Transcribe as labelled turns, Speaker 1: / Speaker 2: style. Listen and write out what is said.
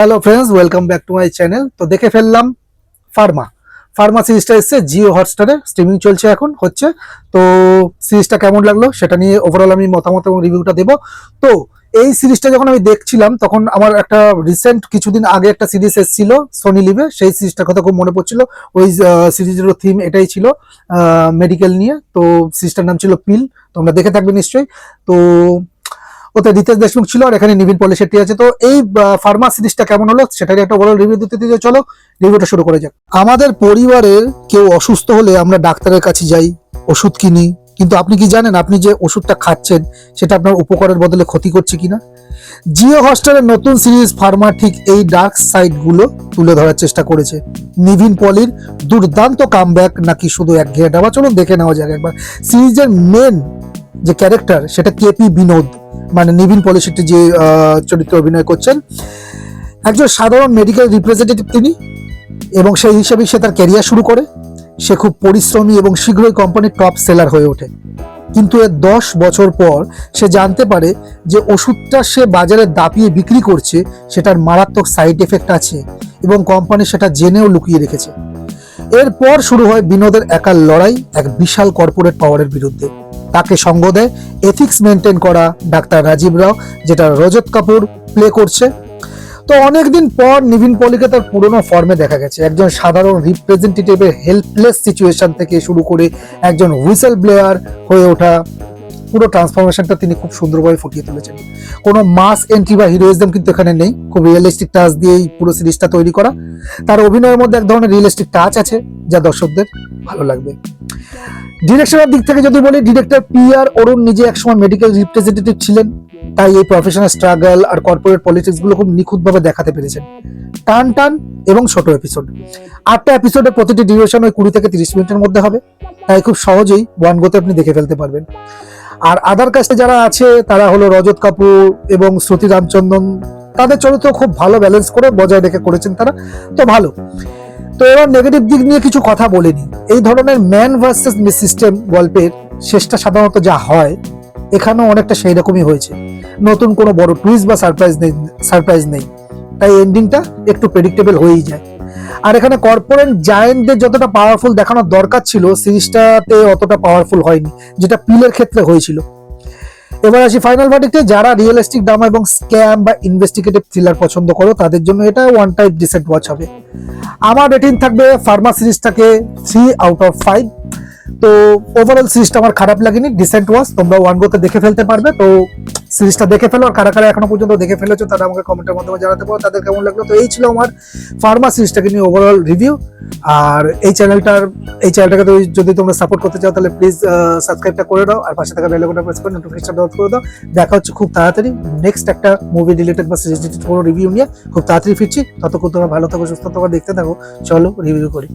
Speaker 1: Hello friends welcome back to my channel তো দেখে ফেললাম ফার্মা ফার্মা সিরিজটা এসছে জিও হটস্টারে স্ট্রিমিং চলছে এখন, হচ্ছে। তো সিরিজটা কেমন লাগল সেটা নিয়ে ওভারঅল আমি মতামত এবং রিভিউটা দেবো। তো এই সিরিজটা যখন আমি দেখছিলাম, তখন আমার একটা রিসেন্ট কিছুদিন আগে একটা সিরিজ এসেছিল সোনি লিভে সেই সিরিজটার কথা খুব মনে পড়ছিল। ওই সিরিজেরও থিম এটাই ছিল মেডিকেল নিয়ে। তো সিরিজটার নাম ছিল পিল তোমরা দেখে থাকবে নিশ্চয়ই। তো ওতে রিতেশ দেশমুখ ছিল আর এখানে নিবিন পলি শেট্টি আছে। তো এই ফার্মা সিরিজটা কেমন হলো? সেটারই একটা বড় রিভিউ দিতে দিতে চলো রিভিউটা শুরু করে যাক। আমাদের পরিবারের কেউ অসুস্থ হলে আমরা ডাক্তারের কাছে যাই, ওষুধ কিনি। কিন্তু আপনি কি জানেন, আপনি যে ওষুধটা খাচ্ছেন, সেটা আপনার উপকারের বদলে ক্ষতি করছে কিনা? জিও হস্টেলের নতুন সিরিজ ফার্মা ঠিক এই ডার্ক সাইডগুলো তুলে ধরার চেষ্টা করেছে। নিভিন পলির দুর্দান্ত কামব্যাক নাকি শুধু এক ঘেয়ে চলুন দেখে নেওয়া যাক একবার। সিরিজের মেন যে ক্যারেক্টার, সেটা কেপি বিনোদ মানে নিবিন পলিসিটি যে চরিত্রে অভিনয় করছেন। একজন সাধারণ মেডিকেল রিপ্রেজেন্টেটিভ তিনি, এবং সেই হিসেবেই সে তার ক্যারিয়ার শুরু করে। সে খুব পরিশ্রমী এবং শীঘ্রই কোম্পানির টপ সেলার হয়ে ওঠে। কিন্তু এর দশ বছর পর সে জানতে পারে যে ওষুধটা সে বাজারে দাপিয়ে বিক্রি করছে, সেটার মারাত্মক সাইড এফেক্ট আছে এবং কোম্পানি সেটা জেনেও লুকিয়ে রেখেছে। এরপর শুরু হয় বিনোদের একার লড়াই, এক বিশাল কর্পোরেট পাওয়ারের বিরুদ্ধে। তাকে সঙ্গ দেয়। এথিক্স মেনটেন করা ডাক্তার রাজীব রাও, যেটা রজত কাপুর প্লে করছে। তো অনেকদিন পর নিভিন পলিকে তার পুরনো ফর্মে দেখা গেছে। একজন সাধারণ রিপ্রেজেন্টেটিভের হেল্পলেস সিচুয়েশন থেকে শুরু করে একজন হুইসেল ব্লেয়ার হয়ে ওঠা, পুরো ট্রান্সফরমেশনটা তিনি খুব সুন্দরভাবে ফুটিয়ে তুলেছেন। কোনো মাস এন্ট্রি বা হিরোইজম কিন্তু এখানে নেই। খুব রিয়েলিস্টিক টাচ দিয়েই পুরো সিরিজটা তৈরি করা। তার অভিনয়ের মধ্যে এক ধরনের রিয়েলিস্টিক টাচ আছে, যা দর্শকদের ভালো লাগবে। ডিরেকশনের দিক থেকে যদি বলি ডিরেক্টর পি আর অরুণ নিজে একসময় মেডিকেল রিপ্রেজেন্টেটিভ ছিলেন। তাই এই প্রফেশনাল স্ট্রাগল আর কর্পোরেট পলিটিক্সগুলো খুব নিখুঁতভাবে দেখাতে পেরেছেন। টান টান এবং ছোট এপিসোড আটটা এপিসোডে প্রতিটি ডিউরেশন ওই কুড়ি থেকে তিরিশ মিনিটের মধ্যে হবে। তাই খুব সহজেই ওয়ান গোতে আপনি দেখে ফেলতে পারবেন। আর আদার কাস্টে যারা আছে, তারা হলো রজত কাপুর এবং শ্রুতি রামচন্দ্রন তাদের চরিত্র খুব ভালো ব্যালেন্স করে বজায় রেখে করেছেন তারা। তো ভালো। তো এবার নেগেটিভ দিক নিয়ে কিছু কথা বলিনি এই ধরনের ম্যান ভার্সেস মিস সিস্টেম গল্পের শেষটা সাধারণত যা হয়, এখানেও অনেকটা সেই রকমই হয়েছে। নতুন কোনো বড় টুইস্ট বা সারপ্রাইজ নেই সারপ্রাইজ নেই। তাই এন্ডিংটা একটু প্রেডিক্টেবল হয়েই যায়। আর এখানে কর্পোরেট জায়েন্টদের যতটা পাওয়ারফুল দেখানোর দরকার ছিল, সিরিজটাতে অতটা পাওয়ারফুল হয়নি, যেটা পিলের ক্ষেত্রে হয়েছিল। এবার আসি ফাইনাল ভার্ডিক্টে যারা রিয়েলিস্টিক ড্রামা এবং স্ক্যাম বা ইনভেস্টিগেটিভ থ্রিলার পছন্দ করো, তাদের জন্য এটা ওয়ান টাইপ ডিসেন্ট ওয়াচ হবে। আমার রেটিং থাকবে ফার্মা সিরিজটাকে থ্রি আউট অফ ফাইভ তো ওভারঅল সিরিজটা আমার খারাপ লাগেনি ডিসেন্ট ওয়াচ তোমরা ওয়ান গোতে দেখে ফেলতে পারবে। তো সিরিজটা দেখে ফেলো আর কারা কারা এখনও পর্যন্ত দেখে ফেলেছো তারা আমাকে কমেন্টের মাধ্যমে জানাতে পারো। তাদের কেমন লাগল? তো এই ছিল আমার ফার্মা সিরিজটাকে নিয়ে ওভারঅল রিভিউ আর এই চ্যানেলটার এই চ্যানেলটাকে তো যদি তোমরা সাপোর্ট করতে চাও, তাহলে প্লিজ সাবস্ক্রাইবটা করে দাও। আর পাশে থাকা বেল প্রেস করে নোটিফিকেশন ডাউন করে দাও। দেখা হচ্ছে খুব তাড়াতাড়ি নেক্সট একটা মুভি রিলেটেড বা সিরিজ রিলেটেড কোনো রিভিউ নিয়ে। খুব তাড়াতাড়ি ফিরছি। ততক্ষণ তোমরা ভালো থাকো, সুস্থ থাকো, দেখতে থাকো। চলো রিভিউ করি।